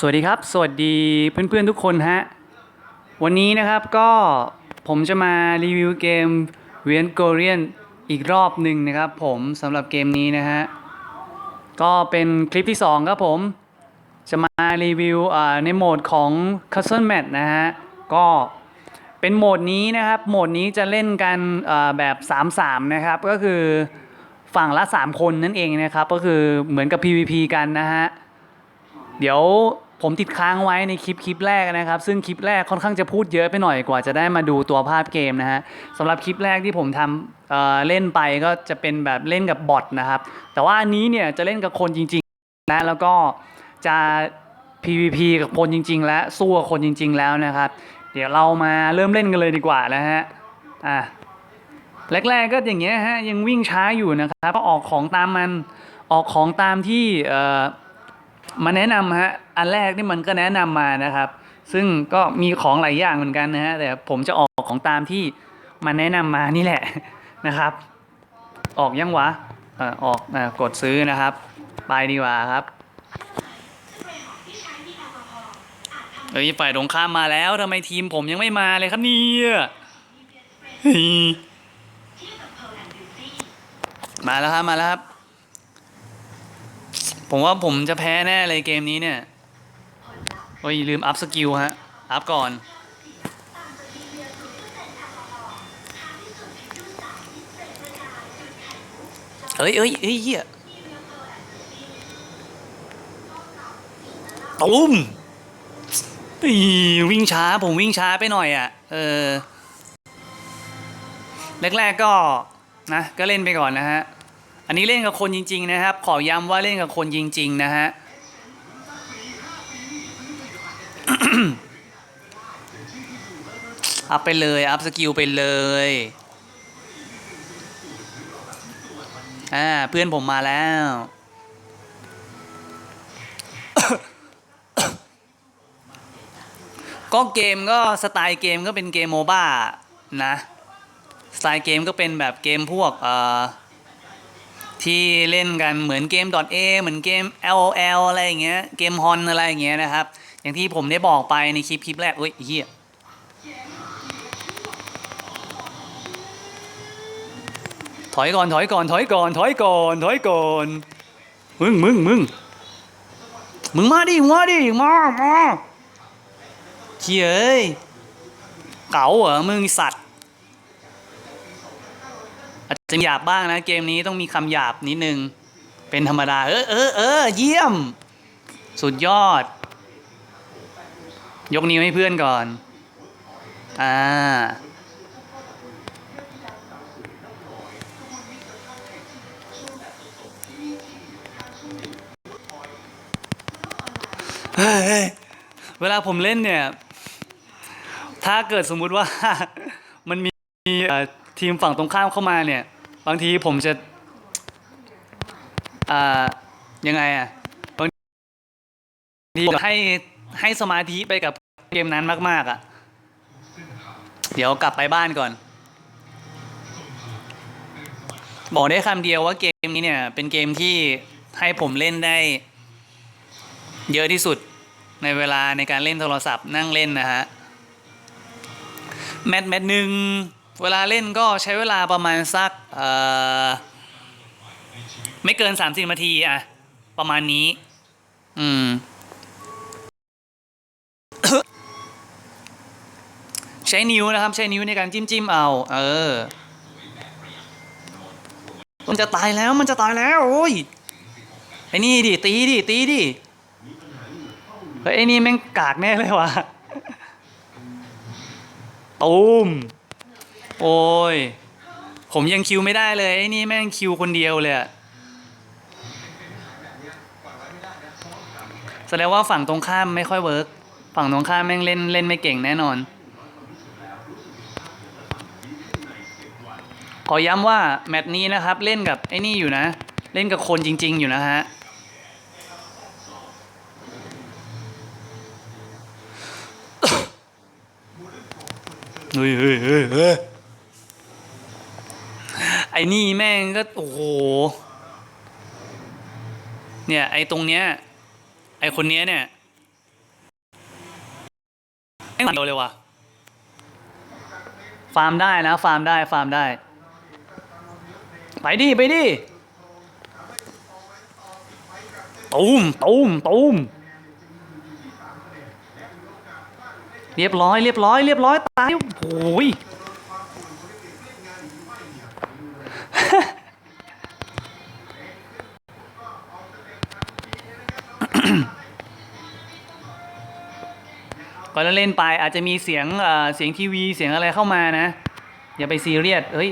สวัสดีครับ สวัสดีเพื่อนๆทุกคนฮะ วันนี้นะครับก็ผมจะมารีวิวเกม v i e n g o r i a n อีกรอบหนึ่งนะครับผมสำหรับเกมนี้นะฮะ ก็เป็นคลิปที่ 2 ครับผม จะมารีวิวในโหมดของ Castle Match นะฮะ ก็เป็นโหมดนี้นะครับ โหมดนี้จะเล่นกันอ่าแบบ 3-3 นะครับ ก็คือฝั่งละ 3 คนนั่นเองนะครับ ก็คือเหมือนกับ PVP กันนะฮะเดี๋ยว ผมติดค้างไว้ในคลิปคลิปแรกนะครับ ซึ่งคลิปแรกค่อนข้างจะพูดเยอะไปหน่อยกว่าจะได้มาดูตัวภาพเกมนะฮะสำหรับคลิปแรกที่ผมทำเเล่นไปก็จะเป็นแบบเล่นกับบอทนะครับ แต่ว่าอันนี้เนี่ยจะเล่นกับคนจริงๆนะแล้วก็จะ PVP กับคนจริง ๆ และสู้กับคนจริง ๆ แล้วนะครับ เดี๋ยวเรามาเริ่มเล่นกันเลยดีกว่านะฮะอะแรกๆก็อย่างเงี้ยฮะยังวิ่งช้าอยู่นะครับก็ออกของตามมันออกของตามที่เอ่อ มาแนะนำฮะ อันแรกนี่มันก็แนะนำมานะครับ ซึ่งก็มีของหลายอย่างเหมือนกันนะฮะ แต่ผมจะออกของตามที่มันแนะนำมานี่แหละนะครับ ออกยังวะออออกอกดซื้อนะครับ ไปดีกว่าครับเฮ้ยฝ่ายตรงข้ามมาแล้วทำไมทีมผมยังไม่มาเลยครับเนี่ยมาแล้วครับมาแล้วครับ ผมว่าผมจะแพ้แน่เลยเกมนี้เนี่ย โอ้ยลืมอัพสกิลฮะ อัพก่อน เอ้ยเอ้ยเอ้ยเหี้ยตุ้มอีวิ่งช้าผมวิ่งช้าไปหน่อยอะ เออ แรกๆก็นะ ก็เล่นไปก่อนนะฮะ อันนี้เล่นกับคนจริง ๆ นะครับ ขอย้ำว่าเล่นกับคนจริง ๆ นะฮะอัพไปเลย อัพสกิลไปเลยอ่าเพื่อนผมมาแล้วก็เกมก็สไตล์เกมก็เป็นเกมโมบ้านะ สไตล์เกมก็เป็นแบบเกมพวกเอ่อ ที่เล่นกันเหมือนเกม .a เหมือนเกม LOL อะไรอย่างเงี้ยเกมฮอนอะไรอย่างเงี้ยนะครับ อย่างที่ผมได้บอกไปในคลิปคลิปแรกเอ้ยเฮียถอยก่อนถอยก่อนถอยก่อนถอยก่อนถอยก่อนมึงมึงมึงมึงมาดิมาดิมามาเฮียเอ้ยเก๋าเหรอมึงสัตว์ อาจจะหยาบบ้างนะเกมนี้ต้องมีคำหยาบนิดนึง เป็นธรรมดา เออเออเออเยี่ยม สุดยอด ยกนิ้วให้เพื่อนก่อน อ่า เวลาผมเล่นเนี่ย ถ้าเกิดสมมุติว่ามันมีเอ่อ ทีมฝั่งตรงข้ามเข้ามาเนี่ย บางทีผมจะอ่ายังไงอะบางทีให้ให้สมาธิไปกับเกมนั้นมาก ๆ อะ เดี๋ยวกลับไปบ้านก่อน บอกได้คำเดียวว่าเกมนี้เนี่ย เป็นเกมที่ให้ผมเล่นได้เยอะที่สุดในเวลาในการเล่นโทรศัพท์นั่งเล่นนะฮะ แมตช์แมตช์หนึ่ง เวลาเล่นก็ใช้เวลาประมาณสักไม่เกินสามสิบนาทีอะประมาณนี้ อืมใช้นิ้วนะครับ ใช้นิ้วในการจิ้มจิ้มเอา เออ มันจะตายแล้วมันจะตายแล้ว โอ้ยไอ้นี่ดิตีดิตีดิเฮ้ยไอ้นี่แม่งกากแน่เลยวะตูม โอ้ย ผมยังคิวไม่ได้เลยไอ้นี่แม่งคิวคนเดียวเลยอะแสดงว่าฝั่งตรงข้ามไม่ค่อยเวิร์กฝั่งตรงข้ามแม่งเล่นเล่นไม่เก่งแน่นอน ขอย้ำว่าแมตช์นี้นะครับเล่นกับไอ้นี่อยู่นะ เล่นกับคนจริง ๆ อยู่นะฮะเฮ้ยเฮ้ยเฮ้ยเฮ้ย ไอ้นี่แม่งก็โอ้โห เนี่ย ไอ้ตรงเนี้ย ไอ้คนเนี้ยเนี่ยงเดียวเลยว่ะ ฟาร์มได้นะ ฟาร์มได้ ฟาร์มได้ ไปดิ ไปดิตูมตูมตูมเรียบร้อย เรียบร้อย เรียบร้อย ตายโอ้ย ก่อนเราเล่นไปอาจจะมีเสียงเอ่อเสียงทีวีเสียงอะไรเข้ามานะ อย่าไปซีเรียสเฮ้ย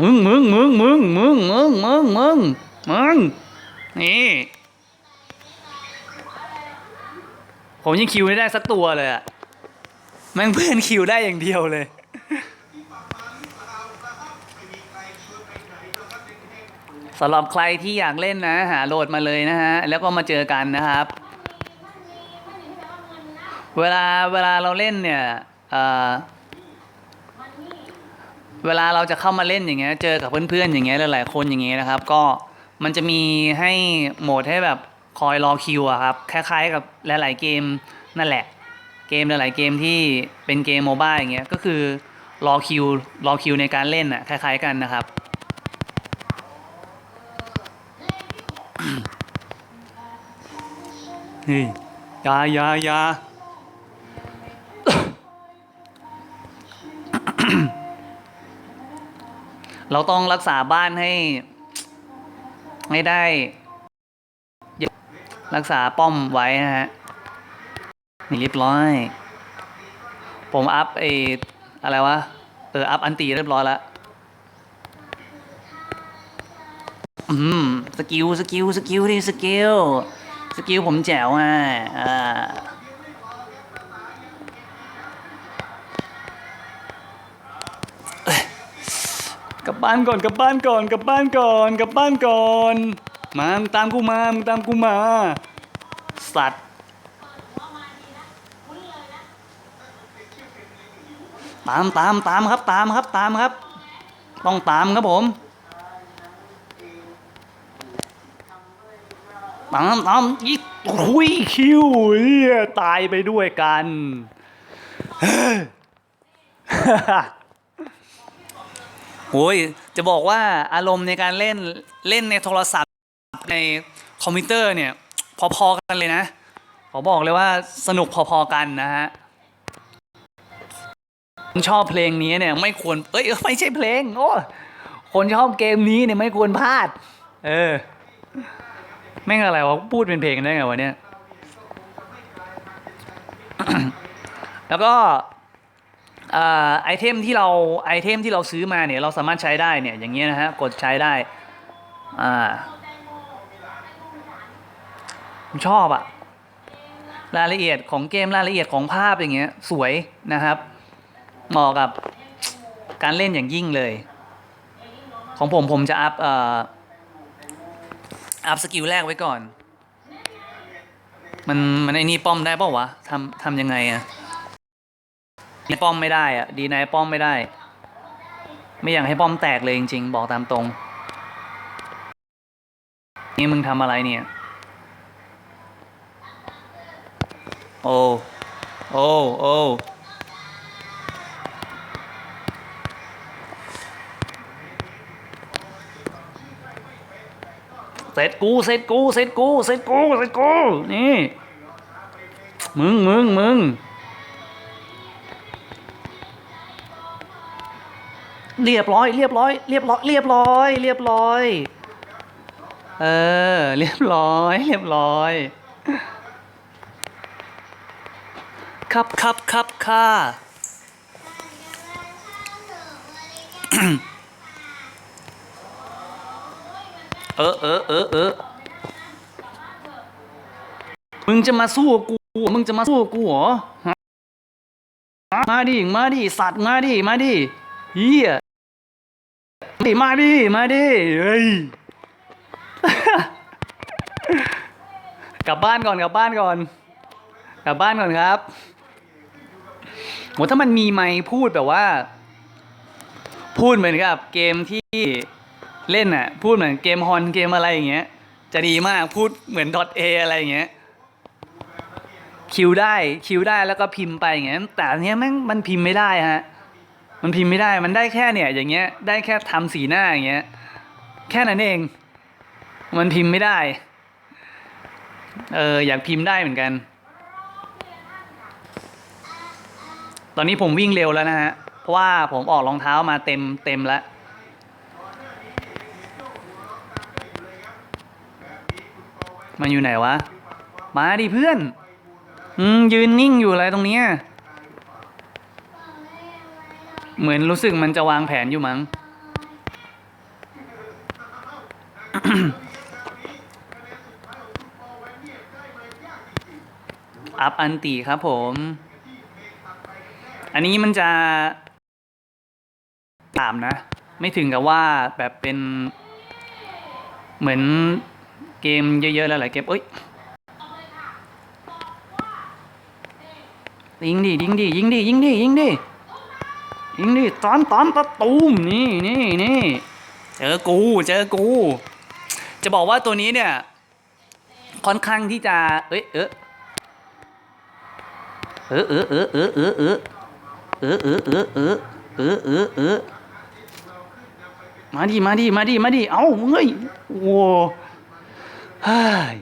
มึงมึงมึงมึงมึงมึงมึงมึงมึงนี่ผมยังคิวไม่ได้สักตัวเลยอะแม่งเพื่อนคิวได้อย่างเดียวเลย สำหรับใครที่อยากเล่นนะ หาโหลดมาเลยนะฮะ แล้วก็มาเจอกันนะครับ เวลาเวลาเราเล่นเนี่ยเวลาเราจะเข้ามาเล่นอย่างเงี้ย เจอกับเพื่อนๆอย่างเงี้ยหลายๆคนอย่างเงี้ยนะครับ ก็มันจะมีให้โหมดให้แบบคอยรอคิวอะครับ คล้ายๆกับหลายๆเกมนั่นแหละ เกมหลายๆเกมที่เป็นเกมโมบ้าอย่างเงี้ย ก็คือรอคิวรอคิวในการเล่นอะคล้ายๆกันนะครับ เฮ้ยยายายา เราต้องรักษาบ้านให้ให้ได้ รักษาป้อมไว้นะฮะนี่เรียบร้อย ผมอัพไออะไรวะ เออ อัพอันตีเรียบร้อยแล้วอืม สกิล สกิล สกิลดิสกิล สกิลผมแจ๋วอะอ่า กลับบ้านก่อนกลับบ้านก่อนกลับบ้านก่อนกลับบ้านก่อนมามึงตามกูมามึงตามกูมา สัตว์ตามตามตามครับตามครับตามครับ ต้องตามครับผมตามตามอีโอ้ยคิวเหี้ยตายไปด้วยกัน โอ้ยจะบอกว่าอารมณ์ในการเล่นเล่นในโทรศัพท์ในคอมพิวเตอร์เนี่ย พอๆกันเลยนะขอบอกเลยว่าสนุกพอๆกันนะฮะคนชอบเพลงนี้เนี่ยไม่ควรเอ้ยไม่ใช่เพลงโอ้คนชอบเกมนี้เนี่ยไม่ควรพลาด เออ แม่งอะไรวะพูดเป็นเพลงได้ไงวะเนี่ย แล้วก็ ไอเทมที่เราไอเทมที่เราซื้อมาเนี่ยเราสามารถใช้ได้เนี่ยอย่างเงี้ยนะฮะกดใช้ได้อ่าชอบอะรายละเอียดของเกมรายละเอียดของภาพอย่างเงี้ยสวยนะครับเหมาะกับการเล่นอย่างยิ่งเลย ของผมผมจะอัพเอ่ออัพสกิลแรกไว้ก่อน มันมันไอ้นี่ป้อมได้ป่าวะทำทำยังไงอะ ดีป้อมไม่ได้อะดีนายป้อมไม่ได้ ไม่อยากให้ป้อมแตกเลยจริงๆ บอกตามตรง นี่มึงทำอะไรเนี่ย โอ้โอ้โอ้เสร็จกูเสร็จกูเสร็จกูเสร็จกูเสร็จกูนี่ มึงมึงมึง เรียบร้อย เรียบร้อย เรียบร้อย เรียบร้อย เรียบร้อย เออ เรียบร้อย เรียบร้อย ครับครับครับค่ะเออเออเออเออมึงจะมาสู้กู มึงจะมาสู้กูเหรอ มาดิ มาดิ สัตว์ มาดิ มาดิเฮีย ดิมาดิมาดิเฮ้ย กลับบ้านก่อนกลับบ้านก่อน กลับบ้านก่อนครับโหถ้ามันมีไมค์พูดแบบว่า พูดเหมือนกับ เกมที่เล่นน่ะ พูดเหมือนเกมฮอนเกมอะไรอย่างเงี้ย จะดีมากพูดเหมือนดอทเออะไรอย่างเงี้ยคิวได้คิวได้แล้วก็พิมพ์ไปอย่างเงี้ยแต่อันเนี้ยแม่งมันพิมพ์ไม่ได้ฮะ มันพิมพ์ไม่ได้มันได้แค่เนี่ย อย่างเงี้ยได้แค่ทำสีหน้าอย่างเงี้ยแค่นั้นเอง มันพิมพ์ไม่ได้ เอออยากพิมพ์ได้เหมือนกัน ตอนนี้ผมวิ่งเร็วแล้วนะฮะเพราะว่าผมออกรองเท้ามาเต็มเต็มแล้วมันอยู่ไหนวะ มาดิเพื่อน อืมยืนนิ่งอยู่อะไรตรงเนี้ย เหมือนรู้สึกมันจะวางแผนอยู่มั้ง อัพอันตีครับผม อันนี้มันจะตามนะ ไม่ถึงกับว่าแบบเป็น เหมือนเกมเยอะ ๆ แล้วหลายเกม เอ้ยยิงดิยิงดิยิงดิยิงดิยิงดิ ยิงดิตอนตอนตะตูมนี่นี่นี่เจอกูเจอกู จะบอกว่าตัวนี้เนี่ย ค่อนข้างที่จะเอ้ยเออเออเออเออเออเออเออเออเออเออเออเออเออเออมาดิมาดิมาดิมาดิเอ้ามึงเอ้ยโว้เฮ้ย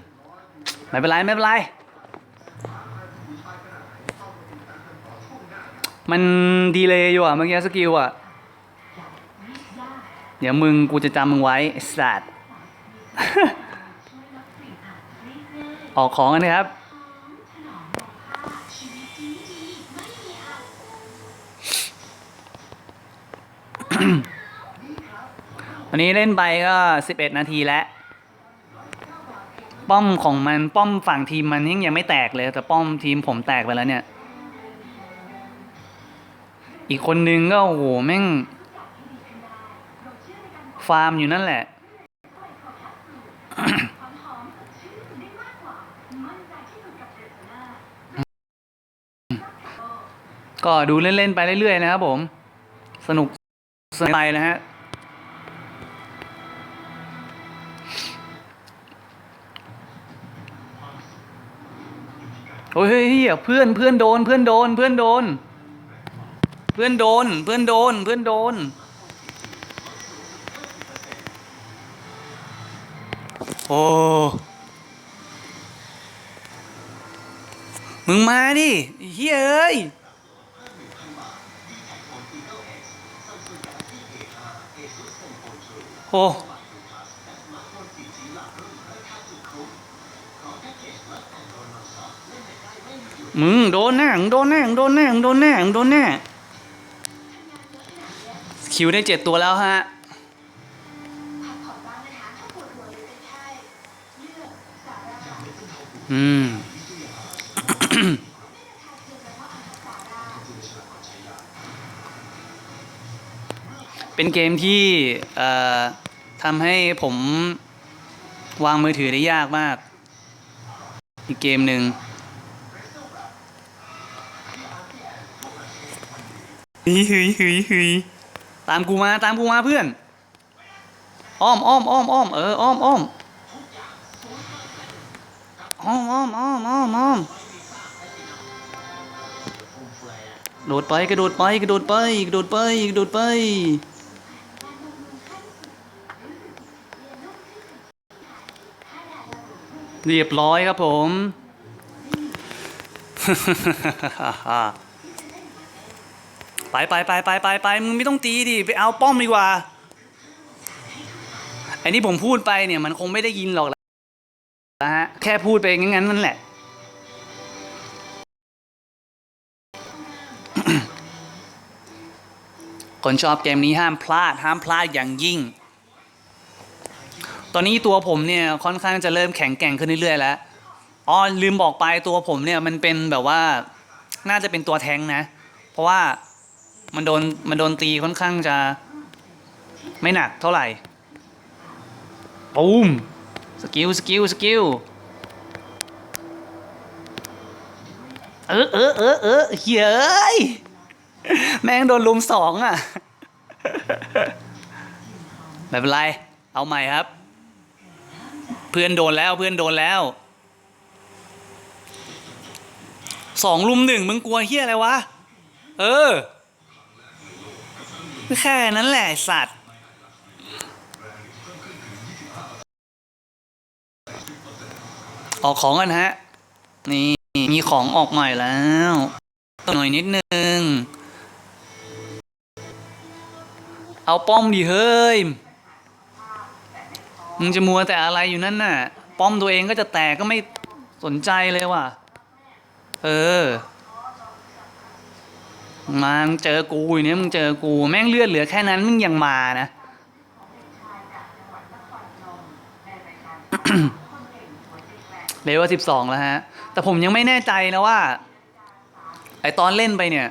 ไม่เป็นไรไม่เป็นไร มันดีเลยอยู่อะเมื่อกี้สกิลอะ เดี๋ยวมึงกูจะจำมึงไว้สัตว์ ออกของกันนะครับ วันนี้เล่นไปก็ 11 นาทีแล้ว ป้อมของมันป้อมฝั่งทีมมันยังไม่แตกเลย แต่ป้อมทีมผมแตกไปแล้วเนี่ย อีกคนนึงก็โอ้โหแม่ง ฟาร์มอยู่นั่นแหละ ก็ดูเล่น ๆ ไปเรื่อย ๆ นะครับผม สนุกสนใจนะฮะโอ้ยเฮ้ยเหี้ยเพื่อนเพื่อนโดนเพื่อนโดนเพื่อนโดน พื่อนโดน เพื่อนโดน เพื่อนโดน โอ้ มึงมาดิเฮ้ยเอ้ยโอ้มึงโดนแน่มึงโดนแน่มึงโดนแน่มึงโดนแน่มึงโดนแน่ คิวได้เจ็ดตัวแล้วฮะ อืม เป็นเกมที่ทำให้ผมวางมือถือได้ยากมาก อีกเกมหนึ่งเฮ้ยเฮ้ยฮ้ยเฮ้ย ตามกูมาตามกูมาเพื่อน อ้อมอ้อมอ้อมอ้อมเอออ้อมอ้อมอ้อมอ้อมอ้อมอ้อมอ้อมโดดไปกระโดดไปกระโดดไปกระโดดไปกระโดดไปเรียบร้อยครับผม ไปไปไปไปไปไปมึงไม่ต้องตีดิไปเอาป้อมดีกว่าไอ้นี่ผมพูดไปเนี่ยมันคงไม่ได้ยินหรอกนะฮะแค่พูดไปงั้นนั่นแหละ คนชอบเกมนี้ห้ามพลาด ห้ามพลาดอย่างยิ่ง ตอนนี้ตัวผมเนี่ยค่อนข้างจะเริ่มแข็งแกร่งขึ้นเรื่อยๆแล้วอ๋อลืมบอกไปตัวผมเนี่ยมันเป็นแบบว่าน่าจะเป็นตัวแทงนะ เพราะว่า มันโดนมันโดนตีค่อนข้างจะ ไม่หนักเท่าไหร่ปูมสกิลสกิลสกิลเออเออเออเออเฮ้ยแม่งโดนลุมสองอะไม่เป็นไร เอาใหม่ครับ เพื่อนโดนแล้วเพื่อนโดนแล้วสองลุมหนึ่งมึงกลัวเฮียอะไรวะ เออ แค่นั้นแหละสัตว์ ออกของกันฮะ นี่มีของออกใหม่แล้วหน่อยนิดนึง เอาป้อมดิเฮ้ย มึงจะมัวแต่อะไรอยู่นั่นน่ะ ป้อมตัวเองก็จะแตกก็ไม่สนใจเลยว่ะ เออ มามึงเจอกูอยู่เนี่ยมึงเจอกูแม่งเลือดเหลือแค่นั้นมึงยังมานะเลเวลสิบสองแล้วฮะ แต่ผมยังไม่แน่ใจนะว่า ไอตอนเล่นไปเนี่ย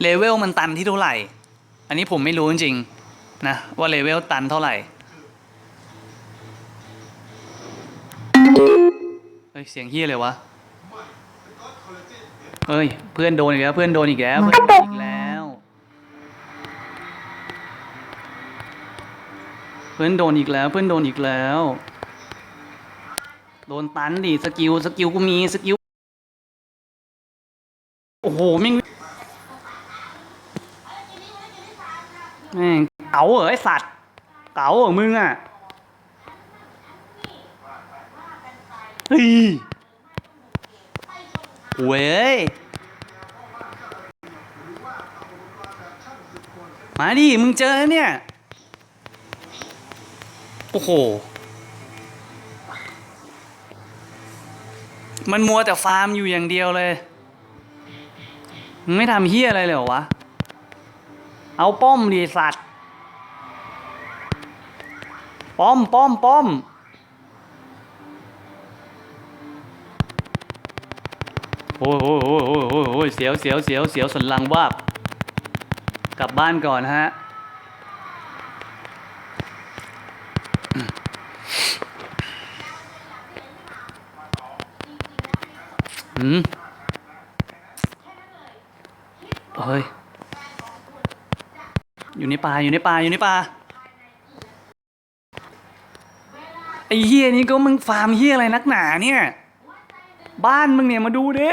เลเวลมันตันที่เท่าไหร่ อันนี้ผมไม่รู้จริงๆนะ ว่าเลเวลตันเท่าไหร่เฮ้ยเสียงเฮียเลยวะ เฮ้ย เพื่อนโดนอีกแล้ว เพื่อนโดนอีกแล้ว เพื่อนโดนอีกแล้ว เพื่อนโดนอีกแล้ว เพื่อนโดนอีกแล้ว โดนตันดิสกิล สกิลกูมี สกิล โอ้โหแม่งแม่งเก๋าเหรอไอสัตว์ เก๋าเหรอมึงอะเฮ้ย เว้ย มาดิ มึงเจอแล้วเนี่ย โอ้โห มันมัวแต่ฟาร์มอยู่อย่างเดียวเลย มึงไม่ทำเฮียอะไรเลยเหรอวะ เอาป้อมดิสัตว์ ป้อมป้อมป้อม โอ้ยโอ้ยโอ้ยโอ้ยโอ้ยโอ้ยเสียวเสียวเสียวเสียวสันหลังวาบกลับบ้านก่อนฮะอืมเฮ้ย อยู่ในป่าอยู่ในป่าอยู่ในป่าไอ้เฮียนี่ก็มึงฟาร์มเฮียอะไรนักหนาเนี่ย บ้านมึงเนี่ยมาดูดิ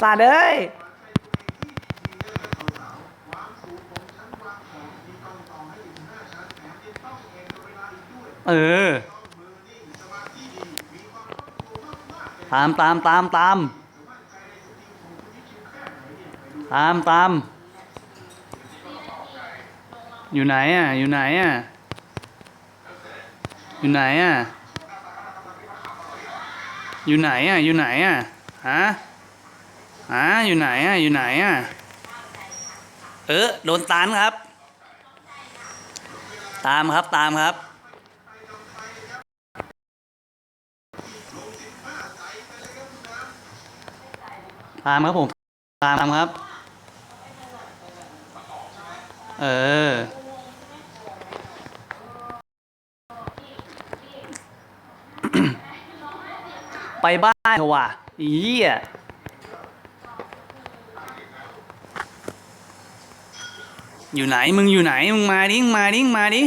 สาดเอ้ยเออ ตามตามตามตาม ตามตาม อยู่ไหนอะ อยู่ไหนอะ อยู่ไหนอะ อยู่ไหนอะ อยู่ไหนอะฮะฮะอยู่ไหนอะ อยู่ไหนอะ เออ โดนตานครับ ตามครับ ตามครับ ตามครับผม ตามครับ เออ ไปบ้านเถอะว่ะอีเหี้ยอยู่ไหนมึงอยู่ไหนมึงมาดิมึงมาดิมึงมาดิ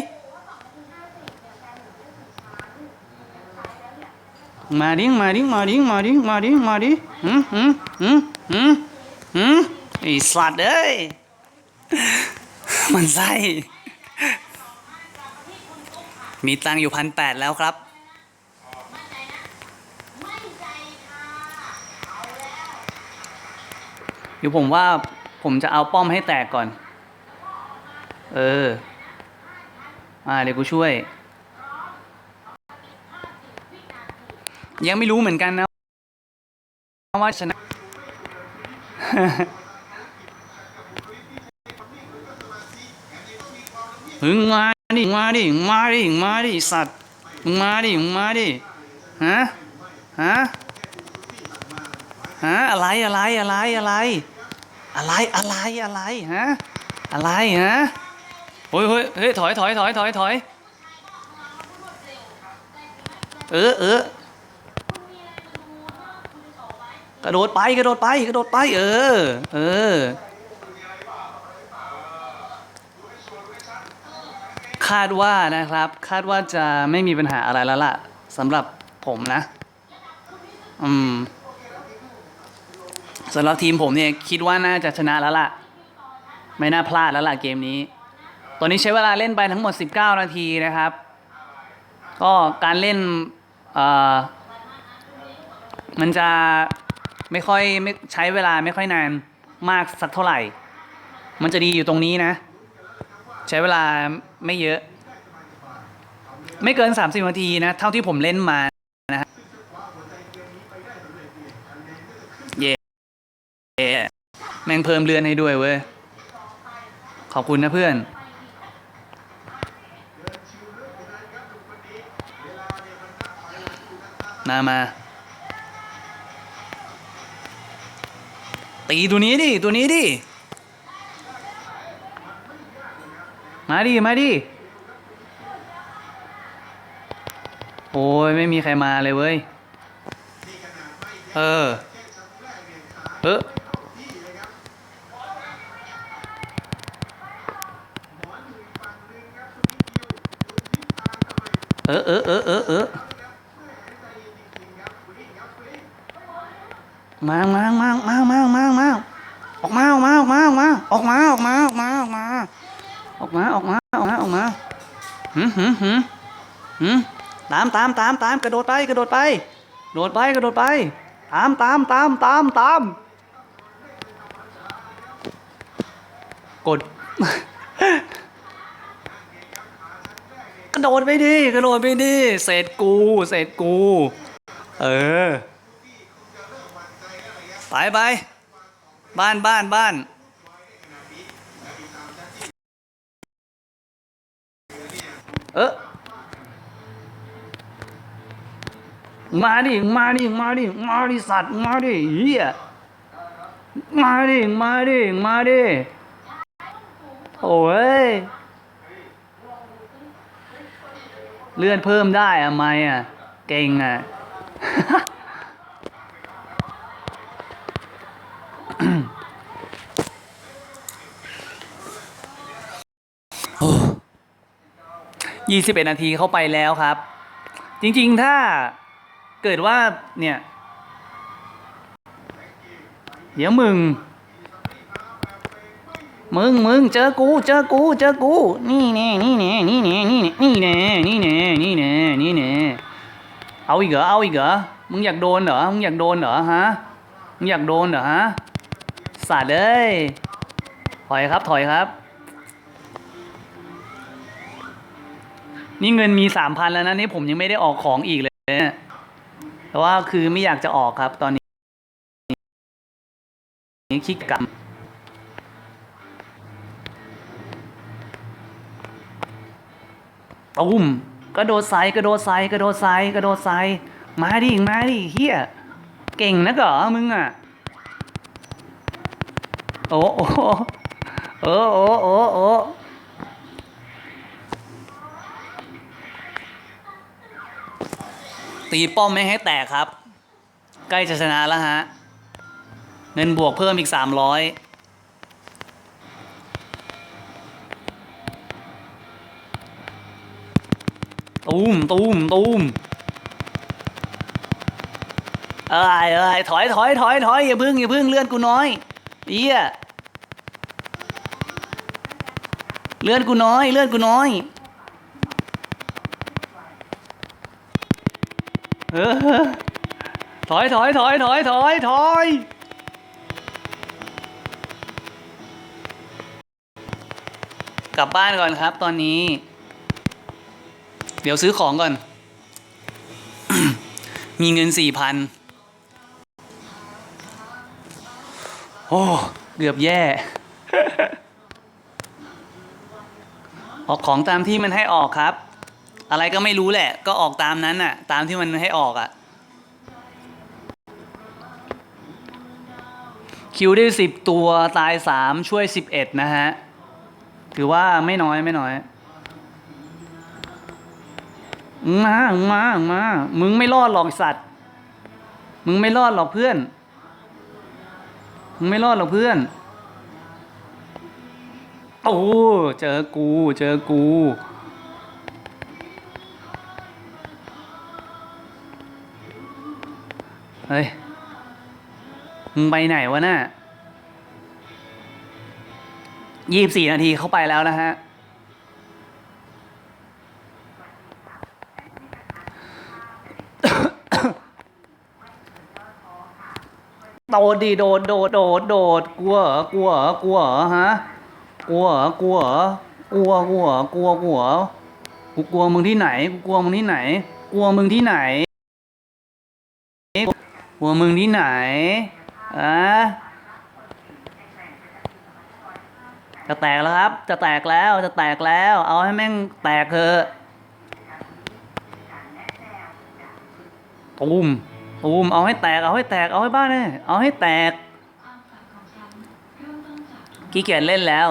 มาดิมาดิมาดิมาดิมาดิมาดิหืมหืมหืมหืมหืมไอสัตว์เอ้ยมันไส้มีตังอยู่พันแปดแล้วครับ ดี๋ยวผมว่าผมจะเอาป้อมให้แตกก่อน เออ อ่าเดี๋ยวกูช่วย ยังไม่รู้เหมือนกันนะ ว่าชนะมึงมาดิมาดิมาดิมึงมาดิสัตว์มึงมาดิมึงมาดิฮะฮะฮะอะไรอะไรอะไรอะไร อะไรอะไรอะไรฮะอะไรฮะโอ้ยเฮ้ยเฮ้ยถอยถอยถอยถอยถอยเออเออกระโดดไปกระโดดไปกระโดดไป เออ เออคาดว่านะครับ คาดว่าจะไม่มีปัญหาอะไรแล้วล่ะสำหรับผมนะ อืม สำหรับทีมผมเนี่ยคิดว่าน่าจะชนะแล้วล่ะ ไม่น่าพลาดแล้วล่ะเกมนี้ ตอนนี้ใช้เวลาเล่นไปทั้งหมด 19 นาทีนะครับ ก็การเล่นมันจะไม่ค่อยไม่ใช้เวลาไม่ค่อยนานมากสักเท่าไหร่ มันจะดีอยู่ตรงนี้นะ ใช้เวลาไม่เยอะ ไม่เกิน 30นาทีนะ เท่าที่ผมเล่นมานะฮะเย่เย่ แม่งเพิ่มเลือนให้ด้วยเว้ย ขอบคุณนะเพื่อน มามา ตีตัวนี้ดิ ตัวนี้ดิ มาดิ มาดิ โอ้ย ไม่มีใครมาเลยเว้ย เออ เออ เออเออเออเออเออมามามามามามามาออกมาออกมาออกมาออกมาออกมาออกมาออกมาออกมาออกมาออกมาออกมาออกมาหืมหืมหืมหืมตามตามตามตามกระโดดไปกระโดดไปกระโดดไปกระโดดไป ตามตามตามตามตามกด กระโดดไปดิกระโดดไปดิเสร็จกูเสร็จกู เออ ไปไปบ้านบ้านบ้านเออมาดิมาดิมาดิมาดิสัตว์มาดิเฮียมาดิมาดิมาดิโอ้ย เลื่อนเพิ่มได้อะไม่อะเก่งอะยี่สิบเอ็ดนาทีเข้าไปแล้วครับ จริงๆถ้าเกิดว่าเนี่ย เดี๋ยวมึง มึงมึงเจอกูเจอกูเจอกู นี่แน่นี่แน่นี่แน่นี่แน่นี่แน่นี่แน่นี่แน่นี่แน่เอาอีกเหรอเอาอีกเหรอมึงอยากโดนเหรอมึงอยากโดนเหรอฮะมึงอยากโดนเหรอฮะสัตว์เอ้ยถอยครับถอยครับ นี่เงินมีสามพันแล้วนะนี่ผมยังไม่ได้ออกของอีกเลยแต่ว่าคือไม่อยากจะออกครับตอนนี้นี่คิดกร ตุ้มกระโดดใส่กระโดดใส่กระโดดใส่กระโดดใส่มาดิมาดิเฮียเก่งนะเหรอมึงอะโอ้โอ้โอ้โอ้โอ้โอ้ตีป้อมไม่ให้แตกครับ ใกล้จะชนะแล้วฮะ เงินบวกเพิ่มอีกสามร้อย ตูมตูมตูมเอ้ยเอ้ยถอยถอยถอยถอยอย่าพึ่งอย่าพึ่งเลื่อนกูน้อยเอี้ยเลื่อนกูน้อย เลื่อนกูน้อยเออถอยถอยถอยถอยถอยถอยกลับบ้านก่อนครับตอนนี้ เดี๋ยวซื้อของก่อน มีเงินสี่พันโอ้เกือบแย่ ออกของตามที่มันให้ออกครับ อะไรก็ไม่รู้แหละ ก็ออกตามนั้นน่ะ ตามที่มันให้ออกอะ คิวได้สิบตัวตายสามช่วยสิบเอ็ดนะฮะ ถือว่าไม่น้อยไม่น้อย มามามามึงไม่รอดหรอกสัตว์ มึงไม่รอดหรอกเพื่อน มึงไม่รอดหรอกเพื่อน โอ้เจอกู เจอกูเฮ้ย มึงไปไหนวะน่ะยี่สิบสี่นาทีเข้าไปแล้วนะฮะ โดดดิโดดโดดโดดโดดกลัวเหรอกลัวเหรอกลัวเหรอฮะกลัวเหรอกลัวเหรอกลัวกลัวกลัวกลัวกูกลัวมึงที่ไหนกูกลัวมึงที่ไหน กลัวมึงที่ไหนกลัวมึงที่ไหนอะจะแตกแล้วครับ จะแตกแล้วจะแตกแล้ว เอาให้แม่งแตกเถอะตูม ตูมเอาให้แตกเอาให้แตกเอาให้บ้านเลยเอาให้แตกขี้เกียจเล่นแล้ว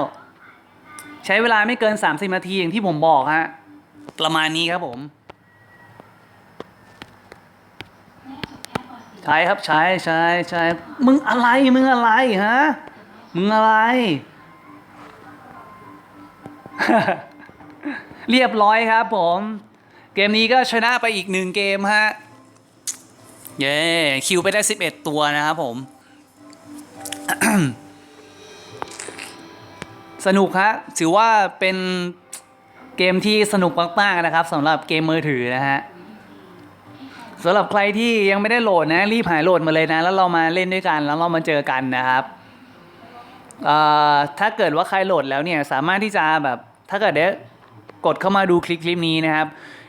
ใช้เวลาไม่เกิน 30 นาทีอย่างที่ผมบอกฮะประมาณนี้ครับผม ใช่ครับใช่ใช่ใช่มึงอะไรมึงอะไรฮะมึงอะไร เรียบร้อยครับผม เกมนี้ก็ชนะไปอีกหนึ่งเกมฮะ เย้คิวไปได้ 11 ตัวนะครับผม สนุกฮะถือว่าเป็นเกมที่สนุกมากๆนะครับสำหรับเกมมือถือนะฮะสำหรับใครที่ยังไม่ได้โหลดนะ รีบหายโหลดมาเลยนะ แล้วเรามาเล่นด้วยกันแล้วเรามาเจอกันนะครับถ้าเกิดว่าใครโหลดแล้วเนี่ยสามารถที่จะแบบถ้าเกิดได้กดเข้ามาดูคลิปคลิปนี้นะครับ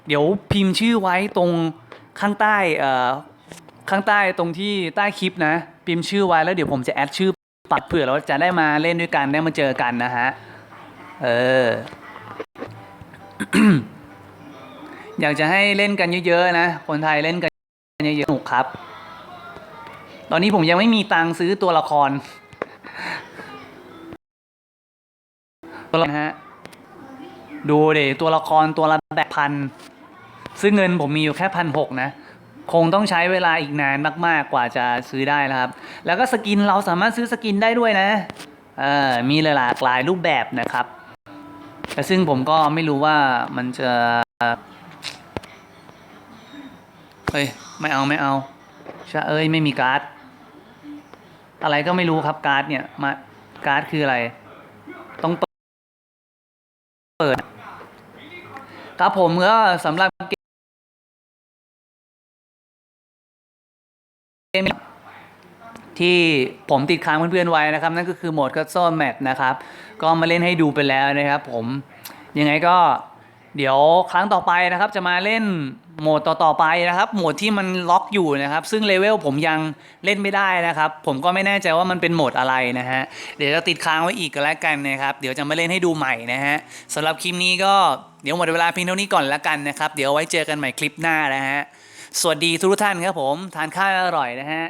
เดี๋ยวพิมพ์ชื่อไว้ตรงข้างใต้เอ่อ ข้างใต้ตรงที่ใต้คลิปนะ พิมพ์ชื่อไว้แล้วเดี๋ยวผมจะแอดชื่อปัดเผื่อเราจะได้มาเล่นด้วยกันได้มาเจอกันนะฮะ เออ อยากจะให้เล่นกันเยอะๆนะ คนไทยเล่นกันเยอะๆสนุกครับ ตอนนี้ผมยังไม่มีตังค์ซื้อตัวละครตัวละครนะฮะ ดูเดตัวละครตัวละแบบพัน ซึ่งเงินผมมีอยู่แค่พันหกนะ คงต้องใช้เวลาอีกนานมากๆกว่าจะซื้อได้นะครับ แล้วก็สกินเราสามารถซื้อสกินได้ด้วยนะเออมีหลากหลายรูปแบบนะครับแต่ซึ่งผมก็ไม่รู้ว่ามันจะเฮ้ยไม่เอาไม่เอาชะเอ้ยไม่มีการ์ด อะไรก็ไม่รู้ครับการ์ดเนี่ยมาการ์ดคืออะไร ต้องเปิดเปิดครับผมก็สำหรับ ที่ผมติดค้างเพื่อนๆไว้นะครับ นั่นก็คือโหมดคัสโซนแมทนะครับ ก็มาเล่นให้ดูไปแล้วนะครับ ผมยังไงก็เดี๋ยวครั้งต่อไปนะครับ จะมาเล่นโหมดต่อๆไปนะครับ โหมดที่มันล็อกอยู่นะครับ ซึ่งเลเวลผมยังเล่นไม่ได้นะครับ ผมก็ไม่แน่ใจว่ามันเป็นโหมดอะไรนะฮะเดี๋ยวจะติดค้างไว้อีกก็แล้วกันนะครับ เดี๋ยวจะมาเล่นให้ดูใหม่นะฮะสำหรับคลิปนี้ก็เดี๋ยวหมดเวลาเพียงเท่านี้ก่อนแล้วกันนะครับ เดี๋ยวไว้เจอกันใหม่คลิปหน้านะฮะ สวัสดีทุกท่านครับผม ทานข้าวอร่อยนะฮะ